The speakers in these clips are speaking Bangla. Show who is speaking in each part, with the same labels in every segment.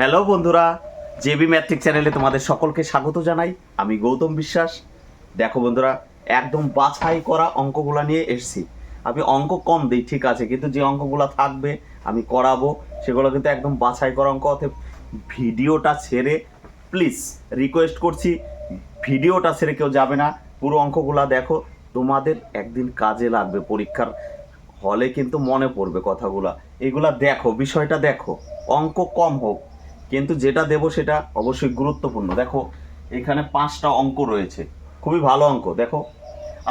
Speaker 1: হ্যালো বন্ধুরা জেবি ম্যাট্রিক চ্যানেলে তোমাদের সকলকে স্বাগত জানাই। আমি গৌতম বিশ্বাস। দেখো বন্ধুরা, একদম বাছাই করা অঙ্কগুলো নিয়ে এসেছি। আমি অঙ্ক কম দিই, ঠিক আছে, কিন্তু যে অঙ্কগুলো থাকবে, আমি করাবো, সেগুলো কিন্তু একদম বাছাই করা অঙ্ক। অতএব ভিডিওটা ছেড়ে, প্লিজ রিকোয়েস্ট করছি, ভিডিওটা ছেড়ে কেউ যাবে না। পুরো অঙ্কগুলো দেখো, তোমাদের একদিন কাজে লাগবে, পরীক্ষার হলে কিন্তু মনে পড়বে কথাগুলা। এগুলা দেখো, বিষয়টা দেখো, অঙ্ক কম হোক কিন্তু যেটা দেব সেটা অবশ্যই গুরুত্বপূর্ণ। দেখো, এখানে পাঁচটা অঙ্ক রয়েছে। খুবই ভালো অঙ্ক। দেখো,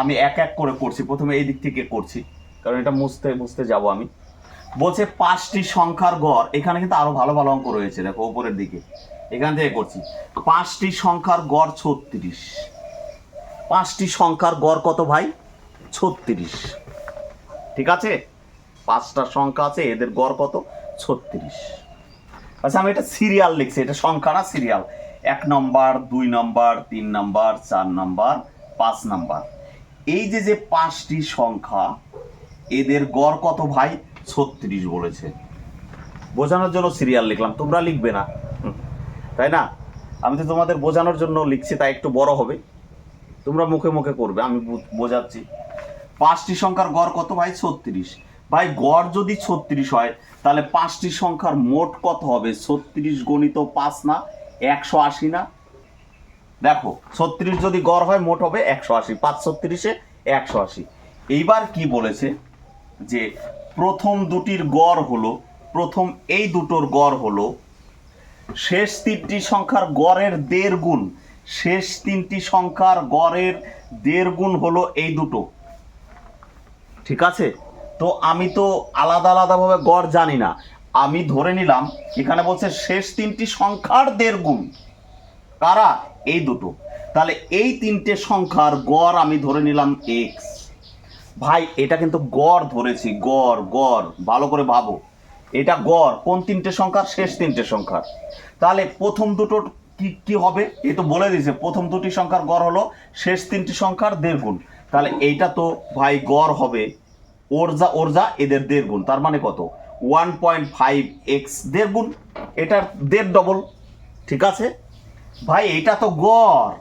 Speaker 1: আমি এক এক করে করছি। প্রথমে এই দিক থেকে করছি, কারণ এটা মুছতে মুছতে যাব আমি। বলছে পাঁচটি সংখ্যার গড়। এখানে কিন্তু আরও ভালো ভালো অঙ্ক রয়েছে। দেখো, উপরের দিকে। এখান থেকে করছি। পাঁচটি সংখ্যার গড় ছত্রিশ। পাঁচটি সংখ্যার গড় কত ভাই? ছত্রিশ। ঠিক আছে? পাঁচটা সংখ্যা আছে, এদের গড় কত? ছত্রিশ। আচ্ছা আমি এটা সিরিয়াল লিখছি, এটা সংখ্যা না সিরিয়াল এক নম্বর, দুই নম্বর, তিন নম্বর, চার নম্বর, পাঁচ নম্বর। এই যে যে পাঁচটি সংখ্যা, এদের গড় কত ভাই? ছত্রিশ বলেছে। বোঝানোর জন্য সিরিয়াল লিখলাম, তোমরা লিখবে না। তাই না? আমি তো তোমাদের বোঝানোর জন্য লিখছি, তাই একটু বড় হবে। তোমরা মুখে মুখে করবে, আমি বোঝাচ্ছি। পাঁচটি সংখ্যার গড় কত ভাই? ছত্রিশ। ভাই গড় যদি ছত্রিশ হয়, তাহলে পাঁচটি সংখ্যার মোট কত হবে? ছত্রিশ গণিত পাঁচ না, একশো আশি না? দেখো, ছত্রিশ যদি গড় হয়, মোট হবে একশো আশি। পাঁচ ছত্রিশে একশো আশি। এইবার কি বলেছে? যে প্রথম দুটির গড় হলো, প্রথম এই দুটোর গড় হলো, শেষ তিনটি সংখ্যার গড়ের দেড় গুণ, শেষ তিনটি সংখ্যার গড়ের দেড় গুণ হলো এই দুটো। ঠিক আছে? তো আমি তো আলাদা আলাদাভাবে গড় জানি না। আমি ধরে নিলাম, এখানে বলছে শেষ তিনটি সংখ্যার দেড় গুণ। কারা? এই দুটো। তাহলে এই তিনটে সংখ্যার গড় আমি ধরে নিলাম এক্স ভাই, এটা কিন্তু গড় ধরেছি, গড় গড়, ভালো করে ভাবো। এটা গড়, কোন তিনটে সংখ্যার? শেষ তিনটে সংখ্যার। তাহলে প্রথম দুটোর কি কি হবে? এ তো বলে দিয়েছে, প্রথম দুটি সংখ্যার গড় হলো শেষ তিনটি সংখ্যার দেড় গুণ। তাহলে এইটা তো ভাই গড় হবে। ওর যা ওর যা এদের দেড় গুণ। তার মানে কত? ওয়ান পয়েন্ট ফাইভ এক্স দেড় গুণ। এটার দেড় ডবল। ঠিক আছে? ভাই, এটা তো গড়।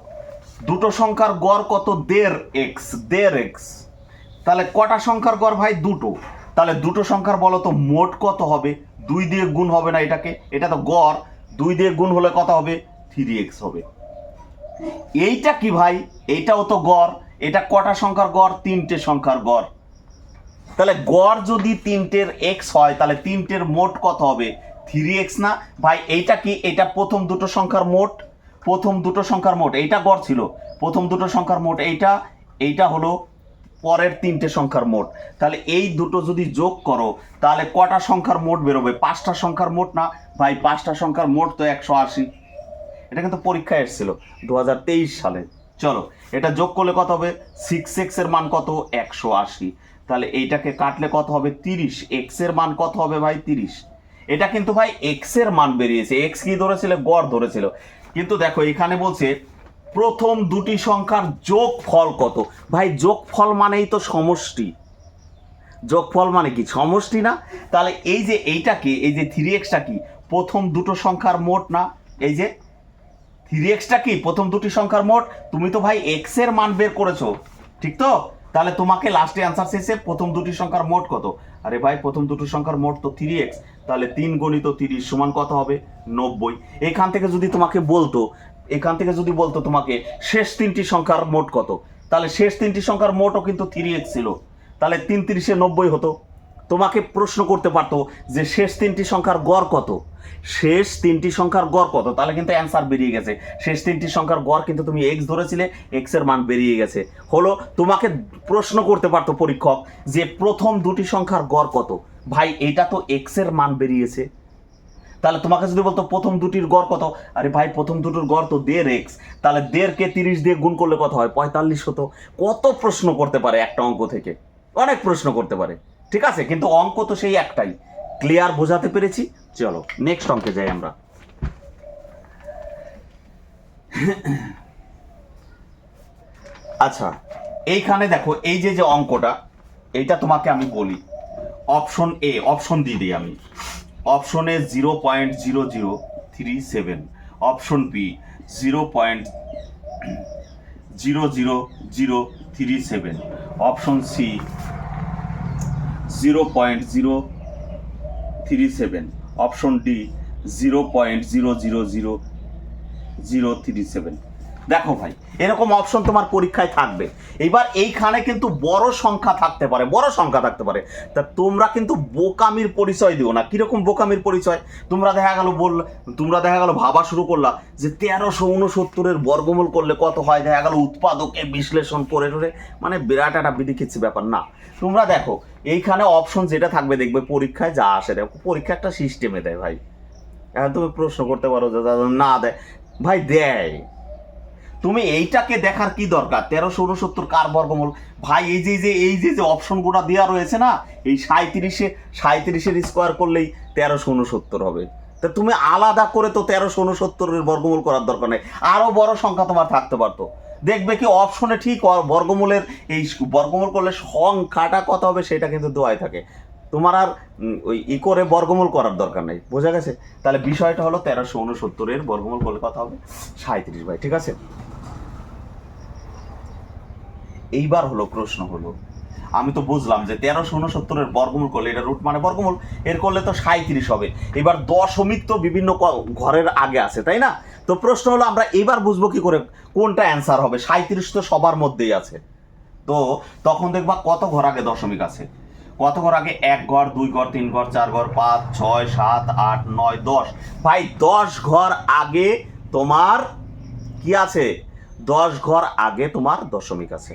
Speaker 1: দুটো সংখ্যার গড় কত? দেড় এক্স দেড় এক্স। তাহলে কটা সংখ্যার গড় ভাই? দুটো। তাহলে দুটো সংখ্যার বলো তো মোট কত হবে? দুই দিয়ে গুণ হবে না এটাকে। এটা তো গড়। দুই দিয়ে গুণ হলে কত হবে? থ্রি এক্স হবে। এইটা কি ভাই? এইটাও তো গড়। এটা কটা সংখ্যার গড়? তিনটে সংখ্যার গড়। তাহলে গড় যদি তিনটের এক্স হয়, তাহলে তিনটের মোট কত হবে? থ্রি এক্স না? ভাই, এইটা কি? এটা প্রথম দুটো সংখ্যার মোট? প্রথম দুটো সংখ্যার মোট, এইটা গড় ছিল। প্রথম দুটো সংখ্যার মোট এইটা এইটা হলো পরের তিনটে সংখ্যার মোট। তাহলে এই দুটো যদি যোগ করো, তাহলে কটা সংখ্যার মোট বেরোবে? পাঁচটা সংখ্যার মোট না? ভাই, পাঁচটা সংখ্যার মোট তো একশো আশি। এটা কিন্তু পরীক্ষায় এসেছিল দু হাজার তেইশ সালে। চলো, এটা যোগ করলে কত হবে? সিক্স এক্সের মান কত? একশো আশি। তাহলে এইটাকে কাটলে কত হবে? তিরিশ। এক্সের মান কত হবে ভাই? তিরিশ। এটা কিন্তু ভাই এক্সের মান বেরিয়েছে। এক্স কি ধরেছিল? গড় ধরেছিল। কিন্তু দেখো, এখানে বলছে প্রথম দুটি সংখ্যার যোগ ফল কত? ভাই যোগ ফল মানেই তো সমষ্টি। যোগফল মানে কি? সমষ্টি না? তাহলে এই যে এইটা কি? এই যে থ্রি এক্সটা কি? প্রথম দুটো সংখ্যার মোট না? এই যে থ্রি এক্সটা কি? প্রথম দুটি সংখ্যার মোট? তুমি তো ভাই এক্সের মান বের করেছ। ঠিক তো? তাহলে তোমাকে লাস্টে অ্যান্সার শেষে প্রথম দুটি সংখ্যার মোট কত? আরে ভাই, প্রথম দুটি সংখ্যার মোট তো থ্রি এক্স তাহলে তিন গণিত তিরিশ সমান কত হবে? নব্বই। এখান থেকে যদি তোমাকে বলতো, এখান থেকে যদি বলতো তোমাকে শেষ তিনটি সংখ্যার মোট কত? তাহলে শেষ তিনটি সংখ্যার মোটও কিন্তু থ্রি এক্স ছিল। তাহলে তিন তিরিশে নব্বই হতো। তোমাকে প্রশ্ন করতে পারতো যে শেষ তিনটি সংখ্যার গড় কত? শেষ তিনটি সংখ্যার গড় কত? তাহলে কিন্তু অ্যান্সার বেরিয়ে গেছে। শেষ তিনটি সংখ্যার গড় কিন্তু তুমি এক্স ধরেছিলে এক্সের মান বেরিয়ে গেছে। হলো, তোমাকে প্রশ্ন করতে পারতো পরীক্ষক যে প্রথম দুটি সংখ্যার গড় কত? ভাই, এটা তো এক্সের মান বেরিয়েছে। তাহলে তোমাকে যদি বলতো প্রথম দুটির গড় কত? আরে ভাই, প্রথম দুটোর গড় তো দেড় এক্স তাহলে দেড়কে তিরিশ দিয়ে গুণ করলে কত হয়? পঁয়তাল্লিশ হতো। কত প্রশ্ন করতে পারে একটা অঙ্ক থেকে? অনেক প্রশ্ন করতে পারে। ঠিক আছে? কিন্তু অঙ্ক তো সেই একটাই। ক্লিয়ার বোঝাতে পেরেছি। চলো নেক্সট অঙ্কে যাই আমরা। আচ্ছা এইখানে দেখো, এই যে যে অঙ্কটা, এইটা তোমাকে আমি বলি। অপশন এ অপশন দিয়ে দিই আমি। অপশনে zero point zero zero three seven option B zero point zero zero zero three seven option C zero point zero three seven option D zero point zero zero zero zero three seven দেখো ভাই, এরকম অপশন তোমার পরীক্ষায় থাকবে। এবার এইখানে কিন্তু বড় সংখ্যা থাকতে পারে, বড় সংখ্যা থাকতে পারে। তা তোমরা কিন্তু বোকামির পরিচয় দিও না। কীরকম বোকামির পরিচয়? তোমরা দেখা গেল বল তোমরা দেখা গেল ভাবা শুরু করলা যে তেরোশো উনসত্তরের বর্গমূল করলে কত হয়? দেখা গেল উৎপাদকে বিশ্লেষণ করে টরে মানে বিরাট একটা বিধিখিচ্ছি ব্যাপার। না, তোমরা দেখো, এইখানে অপশন যেটা থাকবে দেখবে পরীক্ষায় যা আসে, দেখো, পরীক্ষা একটা সিস্টেমে দেয় ভাই। এখন তুমি প্রশ্ন করতে পারো না দেয়। ভাই, দেয়। তুমি এইটাকে দেখার কি দরকার? তেরোশো উনসত্তর কার বর্গমূল? ভাই, এই যে যে, এই যে যে অপশনগুলো দেওয়া রয়েছে না, এই সাঁত্রিশে সাঁত্রিশের স্কোয়ার করলেই তেরোশো উনসত্তর হবে। তা তুমি আলাদা করে তো তেরোশো উনসত্তরের বর্গমূল করার দরকার নেই। আরও বড় সংখ্যা তোমার থাকতে পারতো। দেখবে কি অপশনে ঠিক বর্গমূলের এই বর্গমূল করলে সংখ্যাটা কত হবে সেটা কিন্তু দোয়াই থাকে। তোমার আর ওই ই করে বর্গমূল করার দরকার নেই। বোঝা গেছে? তাহলে বিষয়টা হলো তেরোশো উনসত্তরের বর্গমূল করলে কথা হবে? সাঁত্রিশ ভাই, ঠিক আছে? এইবার হলো প্রশ্ন হলো। আমি তো বুঝলাম যে তেরোশো উনসত্তরের বর্গমূল করলে এটা রুট মানে বর্গমূল, এর করলে তো সাঁত্রিশ হবে। এবার দশমিক তো বিভিন্ন ঘরের আগে আছে, তাই না? তো প্রশ্ন হলো আমরা এবার বুঝব কি করে, কোনটা অ্যান্সার হবে? সাঁত্রিশ তো সবার মধ্যেই আছে। তো তখন দেখবা কত ঘর আগে দশমিক আছে? কত ঘর আগে এক ঘর, দুই ঘর, তিন ঘর, চার ঘর, পাঁচ, ছয়, সাত, আট, নয়, দশ? ভাই, দশ ঘর আগে তোমার কি আছে? দশ ঘর আগে তোমার দশমিক আছে।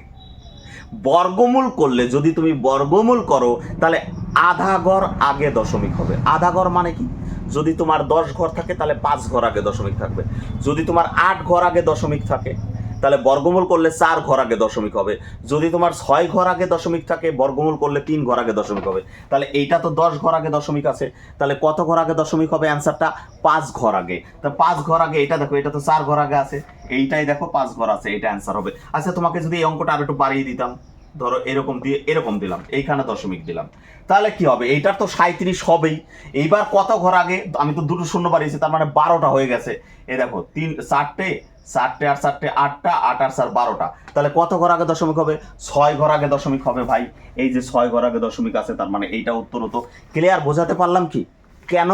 Speaker 1: বর্গমূল করলে যদি তুমি বর্গমূল করো, তাহলে আধা ঘর আগে দশমিক হবে। আধা ঘর মানে কি? যদি তোমার দশ ঘর থাকে, তাহলে পাঁচ ঘর আগে দশমিক থাকবে। যদি তোমার আট ঘর আগে দশমিক থাকে, তাহলে বর্গমূল করলে চার ঘর আগে দশমিক হবে। যদি তোমার ছয় ঘর আগে দশমিক থাকে, বর্গমূল করলে তিন ঘর আগে দশমিক হবে। তাহলে এইটা তো দশ ঘর আগে দশমিক আছে। তাহলে কত ঘর আগে দশমিক হবে? অ্যান্সারটা পাঁচ ঘর আগে। তা পাঁচ ঘর আগে, এটা দেখো, এটা তো চার ঘর আগে আছে। এইটাই দেখো পাঁচ ঘর আছে এটা অ্যান্সার হবে। আচ্ছা তোমাকে যদি এই অঙ্কটা আর একটু বাড়িয়ে দিতাম, ধরো এরকম দিয়ে, এরকম দিলাম, এইখানে দশমিক দিলাম। তাহলে কি হবে? এইটার তো সাঁত্রিশ হবেই। এইবার কত ঘর আগে? আমি তো দুটো শূন্য বাড়িয়েছি, তার মানে বারোটা হয়ে গেছে। এই দেখো, তিন, চারটে চারটে আর চারটে আটটা, আট আর চার বারোটা। তাহলে কত ঘর আগে দশমিক হবে? ছয় ঘর আগে দশমিক হবে ভাই। এই যে ছয় ঘর আগে দশমিক আছে, তার মানে এইটা উত্তর হতো। ক্লিয়ার বোঝাতে পারলাম কি? কেন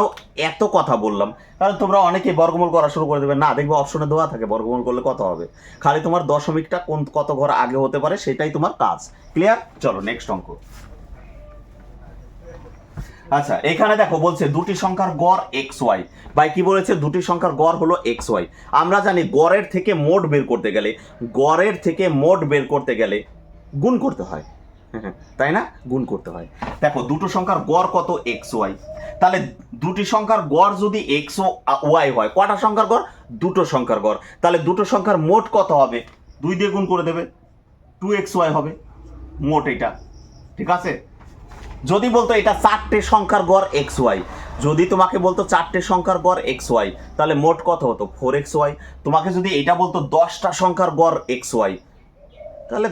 Speaker 1: এত কথা বললাম? কারণ তোমরা অনেকেই বর্গমূল করা শুরু করে দেবে। না, দেখবে অপশনে দেওয়া থাকে, বর্গমূল করলে কত হবে? খালি তোমার দশমিকটা কোন, কত ঘর আগে হতে পারে সেটাই তোমার কাজ। ক্লিয়ার চলো নেক্সট অঙ্ক। আচ্ছা এখানে দেখো বলছে দুটি সংখ্যার গড় এক্স ওয়াই ভাই, কি বলেছে? দুটি সংখ্যার গড় হলো এক্স ওয়াই আমরা জানি গড়ের থেকে মোট বের করতে গেলে, গড়ের থেকে মোট বের করতে গেলে গুণ করতে হয়। তাই না? গুণ করতে হয়। দেখো, দুটো সংখ্যার গড় কত? এক্স ওয়াই তাহলে দুটি সংখ্যার গড় যদি এক্স ওয়াই হয়, কটা সংখ্যার গড়? দুটো সংখ্যার গড়। তাহলে দুটো সংখ্যার মোট কত হবে? দুই দিয়ে গুণ করে দেবে। টু এক্স ওয়াই হবে। মোট এটা। ঠিক আছে? যদি বলতো এটা চারটে সংখ্যার গড় এক্স ওয়াই যদি তোমাকে বলতো চারটে সংখ্যার গড় এক্স ওয়াই তাহলে মোট কত হতো? ফোর এক্স ওয়াই তোমাকে যদি এটা বলতো দশটা সংখ্যার গড় এক্স ওয়াই তাহলে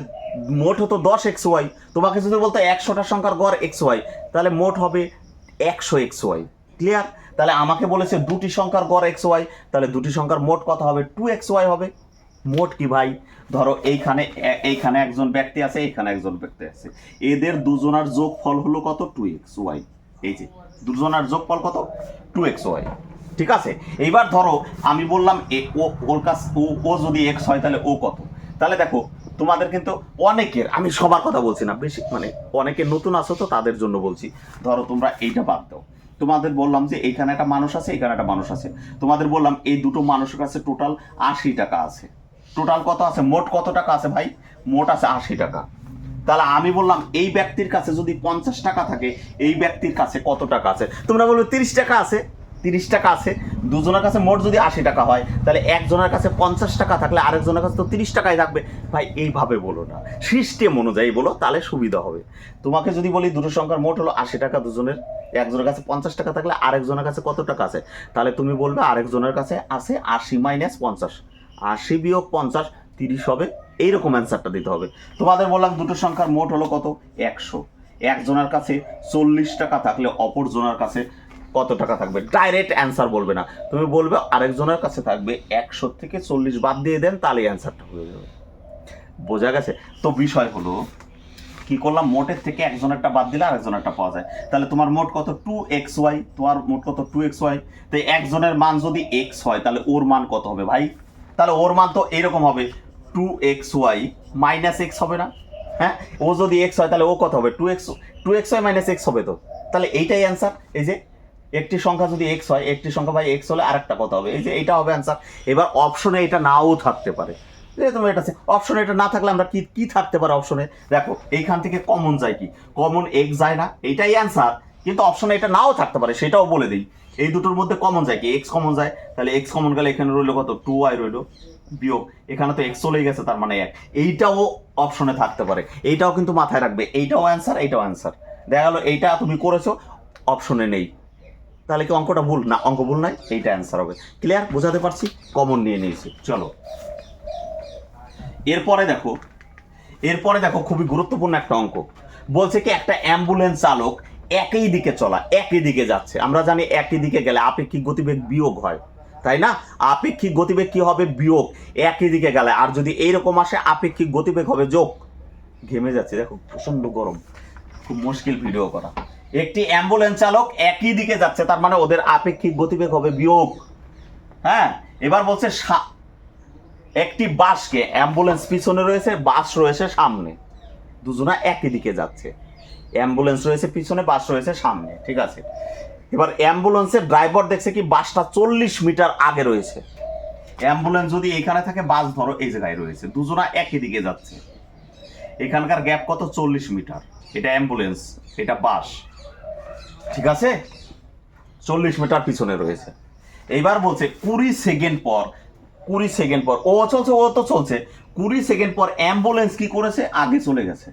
Speaker 1: মোট হতো দশ এক্স ওয়াই। তোমাকে যদি বলতো একশোটা সংখ্যার গড় এক্স ওয়াই, তাহলে মোট হবে একশো এক্স ওয়াই। ক্লিয়ার তাহলে আমাকে বলেছে দুটি সংখ্যার গড় এক্স ওয়াই, তাহলে দুটি সংখ্যার মোট কত হবে? টু এক্স ওয়াই হবে। মোট কি ভাই? ধরো এইখানে এইখানে একজন ব্যক্তি আছে, এইখানে একজন ব্যক্তি আছে। এদের দুজনার যোগ ফল হলো কত? Two X Y. এই যে, দুজনার যোগ ফল কত? Two X Y. ঠিক আছে? এইবার ধরো, আমি বললাম এ ওর কাছ, ও ও যদি এক্স হয়, তাহলে ও কত? তাহলে দেখো তোমাদের কিন্তু অনেকের, আমি সবার কথা বলছি না, বেশি মানে অনেকে নতুন আছো তো তাদের জন্য বলছি। ধরো তোমরা এইটা বাদ দাও। তোমাদের বললাম যে এইখানে একটা মানুষ আছে এখানে একটা মানুষ আছে। তোমাদের বললাম এই দুটো মানুষের কাছে টোটাল আশি টাকা আছে। টোটাল কত আছে? মোট কত টাকা আছে ভাই? মোট আছে আশি টাকা। তাহলে আমি বললাম এই ব্যক্তির কাছে যদি পঞ্চাশ টাকা থাকে, এই ব্যক্তির কাছে কত টাকা আছে? তোমরা বলবে তিরিশ টাকা আছে। তিরিশ টাকা আছে, দুজনের কাছে মোট যদি আশি টাকা হয়, তাহলে একজনের কাছে পঞ্চাশ টাকা থাকলে আরেকজনের কাছে তো তিরিশ টাকাই থাকবে। ভাই, এইভাবে বলো না। সিস্টেম অনুযায়ী বলো, তাহলে সুবিধা হবে। তোমাকে যদি বলি দুটো সংখ্যার মোট হলো আশি টাকা দুজনের, একজনের কাছে পঞ্চাশ টাকা থাকলে আরেকজনের কাছে কত টাকা আছে? তাহলে তুমি বলবে আরেকজনের কাছে আছে আশি মাইনাস পঞ্চাশ। আশি বিয়োগ পঞ্চাশ, তিরিশ হবে, এইরকম অ্যান্সারটা দিতে হবে। তোমাদের বললাম দুটো সংখ্যার মোট হলো কত? একশো। একজনের কাছে চল্লিশ টাকা থাকলে অপর জনের কাছে কত টাকা থাকবে? ডাইরেক্ট অ্যান্সার বলবে না। তুমি বলবে, আরেকজনের কাছে থাকবে একশো থেকে চল্লিশ বাদ দিয়ে দেন, তাহলে অ্যান্সারটা হয়ে যাবে। বোঝা গেছে? তো বিষয় হলো, কি করলাম? মোটের থেকে একজনেরটা বাদ দিলে আরেকজনেরটা পাওয়া যায়। তাহলে তোমার মোট কত? টু এক্স ওয়াই তোমার মোট কত? টু এক্স ওয়াই তো একজনের মান যদি এক্স হয়, তাহলে ওর মান কত হবে ভাই? তাহলে ওর মান তো এরকম হবে two X Y minus X হবে না? হ্যাঁ? ও যদি এক্স হয়, তাহলে ও কত হবে? Two X two X Y minus X হবে তো। তাহলে এইটাই অ্যান্সার এই যে একটি সংখ্যা যদি এক্স হয়, একটি সংখ্যা বাই এক্স হলে আরেকটা কত হবে? এই যে এটা হবে অ্যান্সার এবার অপশনে এটা নাও থাকতে পারে। তোমার এটা অপশনে এটা না থাকলে আমরা কি কি থাকতে পারে অপশনে দেখো, এইখান থেকে কমন যায় কি? কমন এক্স যায় না, এইটাই অ্যান্সার কিন্তু অপশনে এটা নাও থাকতে পারে, সেটাও বলে দিই। এই দুটোর মধ্যে কমন যায় কি? এক্স কমন যায়। তাহলে এক্স কমন গেলে এখানে রইল কত? টু ওয়াই রইল। বিয়োগ। এখানে তো এক্স চলেই গেছে, তার মানে এক। এইটাও অপশনে থাকতে পারে। এইটাও কিন্তু মাথায় রাখবে। এইটাও অ্যান্সার এইটাও অ্যান্সার দেখা গেলো, এইটা তুমি করেছ অপশনে নেই। তাহলে কি অঙ্কটা ভুল? না, অঙ্ক ভুল নাই এইটা অ্যান্সার হবে। ক্লিয়ার বোঝাতে পারছি? কমন নিয়ে নিয়েছি। চলো। এরপরে দেখো এরপরে দেখো খুবই গুরুত্বপূর্ণ একটা অঙ্ক। বলছে কি, একটা অ্যাম্বুলেন্স চালক একই দিকে চলা, একই দিকে যাচ্ছে। আমরা জানি একই দিকে গেলে আপেক্ষিক গতিবেগ বিয়োগ হয়। তাই না? আপেক্ষিক গতিবেগ কি হবে? বিয়োগ। একই দিকে গেলে, আর যদি এইরকম আসে, আপেক্ষিক গতিবেগ হবে যোগ। ঘেমে যাচ্ছে। দেখো প্রচণ্ড গরম। খুব মুশকিল ভিডিও করা। একটি অ্যাম্বুলেন্স চালক একই দিকে যাচ্ছে, তার মানে ওদের আপেক্ষিক গতিবেগ হবে বিয়োগ। হ্যাঁ? এবার বলছে একটি বাসকে অ্যাম্বুলেন্স পিছনে রয়েছে, বাস রয়েছে সামনে। দুজনা একই দিকে যাচ্ছে। অ্যাম্বুলেন্স রয়েছে পিছনে, বাস রয়েছে সামনে, ঠিক আছে? এবার অ্যাম্বুলেন্সের ড্রাইভার দেখছে কি, বাসটা চল্লিশ মিটার আগে রয়েছে। অ্যাম্বুলেন্স যদি এখানে থাকে, বাস ধরো এই জায়গায় রয়েছে। দুজনা একই দিকে যাচ্ছে। এখানকার গ্যাপ কত? চল্লিশ মিটার। এটা অ্যাম্বুলেন্স এটা বাস। ঠিক আছে? চল্লিশ মিটার পিছনে রয়েছে। এইবার বলছে, কুড়ি সেকেন্ড পর, কুড়ি সেকেন্ড পর, ও চলছে, ও তো চলছে। কুড়ি সেকেন্ড পর অ্যাম্বুলেন্স কি করেছে? আগে চলে গেছে।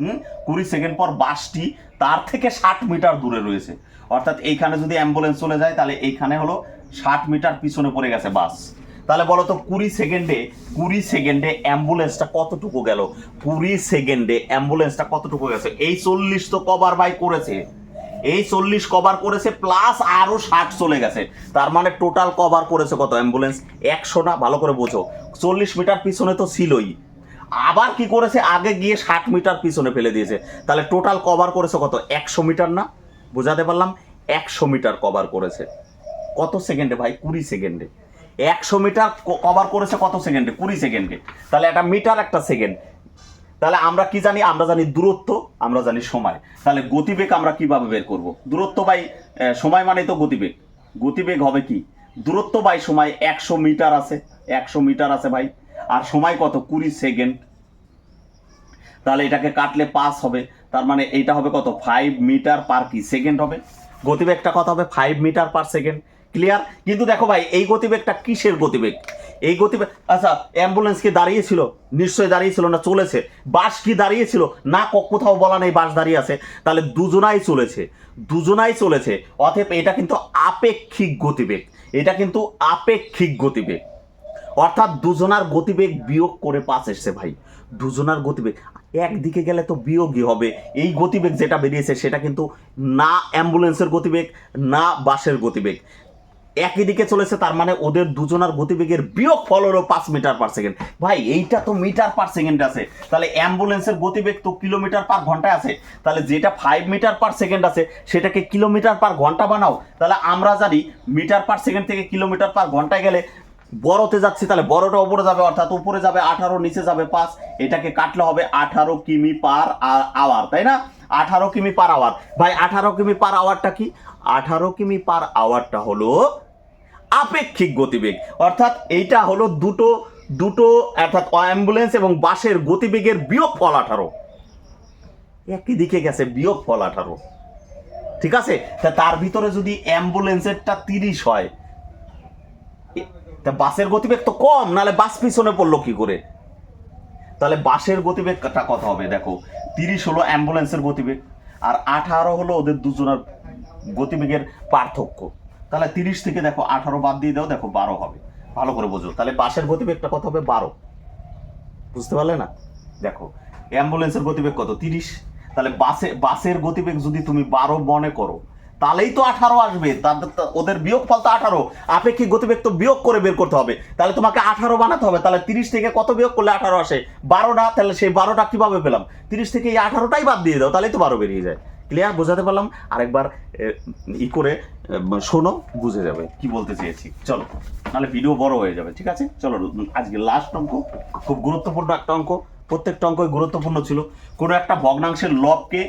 Speaker 1: হুম? কুড়ি সেকেন্ড পর বাসটি তার থেকে ষাট মিটার দূরে রয়েছে। অর্থাৎ এইখানে যদি অ্যাম্বুলেন্স চলে যায়, তাহলে এইখানে হলো ষাট মিটার পিছনে পড়ে গেছে বাস। তাহলে বলো তো, কুড়ি সেকেন্ডে কুড়ি সেকেন্ডে অ্যাম্বুলেন্সটা কতটুকু গেল? কুড়ি সেকেন্ডে অ্যাম্বুলেন্সটা কতটুকু গেছে? এই চল্লিশ তো কভার বাই করেছে। এই চল্লিশ কভার করেছে প্লাস আরও ষাট চলে গেছে। তার মানে টোটাল কভার করেছে কত? অ্যাম্বুলেন্স একশো না? ভালো করে বোঝো। চল্লিশ মিটার পিছনে তো ছিলই। আবার কি করেছে? আগে গিয়ে ষাট মিটার পিছনে ফেলে দিয়েছে। তাহলে টোটাল কভার করেছে কত? একশো মিটার না? বোঝাতে পারলাম? একশো মিটার কভার করেছে। কত সেকেন্ডে ভাই? কুড়ি সেকেন্ডে। একশো মিটার কভার করেছে কত সেকেন্ডে? কুড়ি সেকেন্ডে। তাহলে একটা মিটার একটা সেকেন্ড। তাহলে আমরা কি জানি? আমরা জানি দূরত্ব, আমরা জানি সময়। তাহলে গতিবেগ আমরা কীভাবে বের করব? দূরত্ব বাই সময় মানে তো গতিবেগ। গতিবেগ হবে কি? দূরত্ব বাই সময় একশো মিটার আছে, একশো মিটার আছে ভাই। আর সময় কত? কুড়ি সেকেন্ড। তাহলে এটাকে কাটলে পাস হবে। তার মানে এইটা হবে কত? ফাইভ মিটার পার কি সেকেন্ড হবে। গতিবেগটা কত হবে? Five metre per second. Clear? কিন্তু দেখো ভাই, এই গতিবেগটা কিসের গতিবেগ? এই গতিবেগ আচ্ছা অ্যাম্বুলেন্স কি দাঁড়িয়েছিল? নিশ্চয়ই দাঁড়িয়েছিল না চলেছে। বাস কি দাঁড়িয়েছিল? না কোথাও বলা নেই, বাস দাঁড়িয়ে আছে। তাহলে দুজনাই চলেছে। দুজনাই চলেছে। অতএব এটা কিন্তু আপেক্ষিক গতিবেগ। এটা কিন্তু আপেক্ষিক গতিবেগ। অর্থাৎ দুজনার গতিবেগ বিয়োগ করে পাস এসছে ভাই। দুজনার গতিবেগ। একদিকে গেলে তো বিয়োগই হবে। এই গতিবেগ যেটা বেরিয়েছে সেটা কিন্তু না অ্যাম্বুলেন্সের গতিবেগ, না বাসের গতিবেগ। একই দিকে চলেছে, তার মানে ওদের দুজনার গতিবেগের বিয়োগ ফল হলো পাঁচ মিটার পার সেকেন্ড ভাই, এইটা তো মিটার পার সেকেন্ড আছে। তাহলে অ্যাম্বুলেন্সের গতিবেগ তো কিলোমিটার পার ঘন্টায় আছে। তাহলে যেটা ফাইভ মিটার পার সেকেন্ড আছে, সেটাকে কিলোমিটার পার ঘণ্টা বানাও। তাহলে আমরা জানি মিটার পার সেকেন্ড থেকে কিলোমিটার পার ঘন্টায় গেলে বড়তে যাচ্ছি, তাহলে বড়টা উপরে যাবে, অর্থাৎ উপরে যাবে, আঠারো, নিচে যাবে, পাঁচ। এটাকে কাটলে হবে আঠারো কিমি পার আওয়ার তাই না? আঠারো কিমি পার আওয়ার ভাই, আঠারো কিমি পার আওয়ারটা কি? আঠারো কিমি পার আওয়ারটা হলো আপেক্ষিক গতিবেগ। অর্থাৎ এইটা হলো দুটো দুটো, অর্থাৎ অ্যাম্বুলেন্স এবং বাসের গতিবেগের বিয়োগ ফল আঠারো। একই দিকে গেছে বিয়োগ ফল আঠারো। ঠিক আছে? তা তার ভিতরে যদি অ্যাম্বুলেন্সেরটা তিরিশ হয়, তা বাসের গতিবেগ তো কম, নাহলে বাস পিছনে পড়ল কি করে? তাহলে বাসের গতিবেগটা কত হবে? দেখো তিরিশ হলো অ্যাম্বুলেন্সের গতিবেগ আর আঠারো হলো ওদের দুজনের গতিবেগের পার্থক্য। তাহলে তিরিশ থেকে দেখো আঠারো বাদ দিয়ে দাও, দেখো বারো হবে। ভালো করে বোঝো। তাহলে বাসের গতিবেগটা কত হবে? বারো। বুঝতে পারলে না? দেখো, অ্যাম্বুলেন্সের গতিবেগ কত? তিরিশ। তাহলে বাসে, বাসের গতিবেগ যদি তুমি বারো মনে করো তাহলেই তো আঠারো আসবে। তাদের ওদের বিয়োগ ফল তো আঠারো। আপেক্ষিক গতিবেগ তো বিয়োগ করে বের করতে হবে? তাহলে তোমাকে আঠারো বানাতে হবে। তাহলে তিরিশ থেকে কত বিয়োগ করলে আঠারো আসে? বারোটা তাহলে সেই বারোটা কীভাবে পেলাম? তিরিশ থেকে এই আঠারোটাই বাদ দিয়ে দাও, তাহলেই তো বারো বেরিয়ে যায়। ক্লিয়ার বোঝাতে পারলাম? আরেকবার ই করে শোনো, বুঝে যাবে কি বলতে চেয়েছি। চলো, নাহলে ভিডিও বড় হয়ে যাবে, ঠিক আছে? চলো, আজকে লাস্ট অঙ্ক, খুব গুরুত্বপূর্ণ একটা অঙ্ক। প্রত্যেকটা অঙ্কই গুরুত্বপূর্ণ ছিল। কোনো একটা ভগ্নাংশের লবকে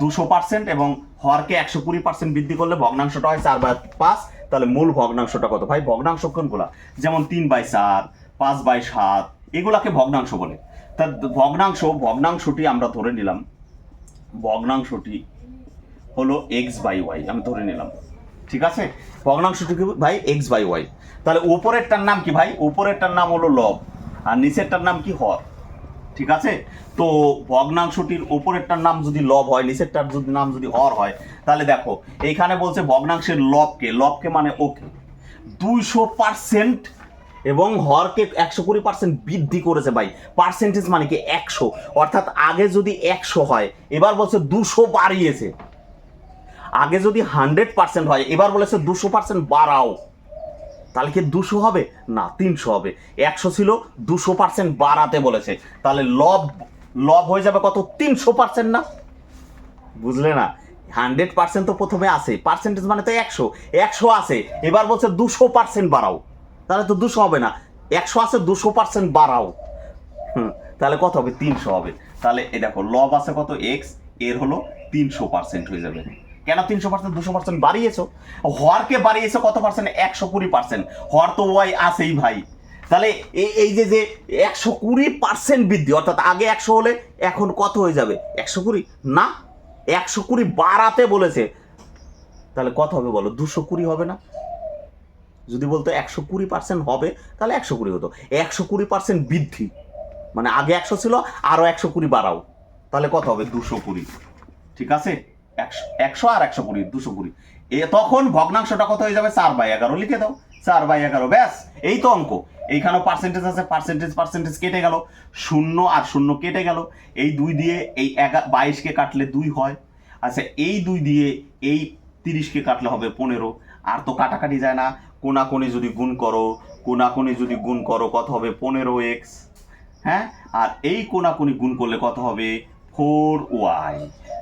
Speaker 1: দুশো পার্সেন্ট এবং হরকে একশো কুড়ি পার্সেন্ট বৃদ্ধি করলে ভগ্নাংশটা হয় চার বাই পাঁচ, তাহলে মূল ভগ্নাংশটা কত? ভাই, ভগ্নাংশ কোনগুলা? যেমন তিন বাই চার, পাঁচ বাই সাত, এগুলাকে ভগ্নাংশ বলে। তা ভগ্নাংশ, ভগ্নাংশটি আমরা ধরে নিলাম। ভগ্নাংশটি হলো এক্স বাই ওয়াই, আমি ধরে নিলাম। ঠিক আছে? ভগ্নাংশটি কি ভাই, এক্স বাই ওয়াই। তাহলে উপরেরটার নাম কি ভাই? উপরেরটার নাম হলো লব, আর নিচেরটার নাম কি হর। ঠিক আছে? তো ভগ্নাংশটির উপরেরটার নাম যদি লব হয়, নিচেরটার যদি নাম যদি হর হয়, তাহলে দেখো এইখানে বলছে ভগ্নাংশের লবকে লবকে মানে ওকে। দুইশো পার্সেন্ট এবং হরকে একশো কুড়ি পার্সেন্ট বৃদ্ধি করেছে ভাই। পার্সেন্টেজ মানে কি একশো? অর্থাৎ আগে যদি একশো হয়, এবার বলছে দুশো বাড়িয়েছে। আগে যদি হান্ড্রেড পার্সেন্ট হয়, এবার বলেছে দুশো পার্সেন্ট বাড়াও। তাহলে কি দুশো হবে? না, তিনশো হবে। একশো ছিল, দুশো পার্সেন্ট বাড়াতে বলেছে। তাহলে লব লব হয়ে যাবে কত? তিনশো পার্সেন্ট না? বুঝলে না? হান্ড্রেড পার্সেন্ট তো প্রথমে আসে পার্সেন্টেজ মানে তো একশো। একশো আছে। এবার বলছে দুশো পার্সেন্ট বাড়াও। তাহলে তো দুশো হবে না। একশো আছে, দুশো পার্সেন্ট বাড়াও। তাহলে কত হবে? তিনশো হবে। তাহলে এ দেখো, লব আছে কত? এক্স, এর হলো তিনশো পার্সেন্ট হয়ে যাবে। কেন তিনশো পার্সেন্ট দুশো পার্সেন্ট বাড়িয়েছো? হরকে বাড়িয়েছো কত পার্সেন্ট একশো কুড়ি পার্সেন্ট হর তো ওয়াই আছেই ভাই। তাহলে এই এই যে যে একশো কুড়ি পার্সেন্ট বৃদ্ধি, অর্থাৎ আগে একশো হলে এখন কত হয়ে যাবে? একশো কুড়ি? না, একশো কুড়ি বাড়াতে বলেছে। তাহলে কত হবে বলো? দুশো কুড়ি হবে না? যদি বলতো একশো কুড়ি পার্সেন্ট হবে, তাহলে একশো কুড়ি হতো। একশো কুড়ি পার্সেন্ট বৃদ্ধি। মানে আগে একশো ছিল আরও একশো কুড়ি বাড়াও। তাহলে কত হবে? দুশো কুড়ি। ঠিক আছে? একশো একশো আর একশো কুড়ি, দুশো কুড়ি। এ তখন ভগ্নাংশটা কত হয়ে যাবে? চার বাই এগারো লিখে দাও। চার বাই এগারো, ব্যাস, এই তো অঙ্ক। এইখানেও পার্সেন্টেজ আছে পার্সেন্টেজ পার্সেন্টেজ কেটে গেল। শূন্য আর শূন্য কেটে গেল। এই দুই দিয়ে এই এগা, বাইশকে কাটলে দুই হয়। আচ্ছা এই দুই দিয়ে এই তিরিশকে কাটলে হবে পনেরো। আর তো কাটাকাটি যায় না। কোনাকুনি যদি গুণ করো, কোনাকুনি যদি গুণ করো, কত হবে? পনেরো এক্স। হ্যাঁ? আর এই কোনাকুনি গুণ করলে কত হবে? Four Y.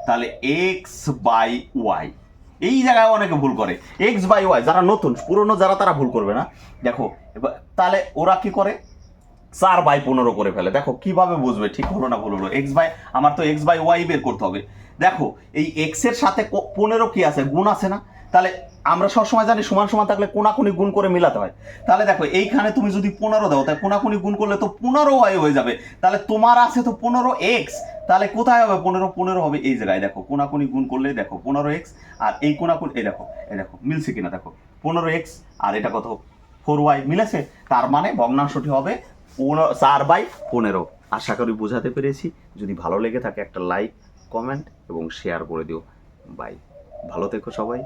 Speaker 1: তাহলে এক্স বাই ওয়াই এই জায়গায় অনেকে ভুল করে। এক্স বাই ওয়াই যারা নতুন, পুরনো যারা, তারা ভুল করবে না। দেখো, এবার তাহলে ওরা কি করে? চার বাই পনেরো করে ফেলে। দেখো, কীভাবে বুঝবে? ঠিক হলো না ভুল হলো? এক্স বাই আমার তো এক্স বাই ওয়াই বের করতে হবে। দেখো, এই এক্সের সাথে পনেরো কি আছে? গুণ আছে না? তাহলে আমরা সবসময় জানি সমান সমান থাকলে কোনাকুনি গুণ করে মিলাতে হয়। তাহলে দেখো, এইখানে তুমি যদি পনেরো দাও, তাহলে কোনাকুনি গুণ করলে তো পনেরো ওয়াই হয়ে যাবে। তাহলে তোমার আছে তো পনেরো এক্স তাহলে কোথায় হবে পনেরো? পনেরো হবে এই জায়গায়। দেখো, কোনাকুনি গুণ করলে দেখো পনেরো এক্স আর এই কোনাকুনি, এই দেখো এই দেখো, মিলছে কিনা? দেখো, পনেরো এক্স আর এটা কত? ফোর ওয়াই মিলেছে। তার মানে ভগ্নাংশটি হবে পনেরো, চার বাই পনেরো। আশা করি বোঝাতে পেরেছি। যদি ভালো লেগে থাকে একটা লাইক কমেন্ট এবং শেয়ার করে দিও। বাই ভালো থেকো সবাই।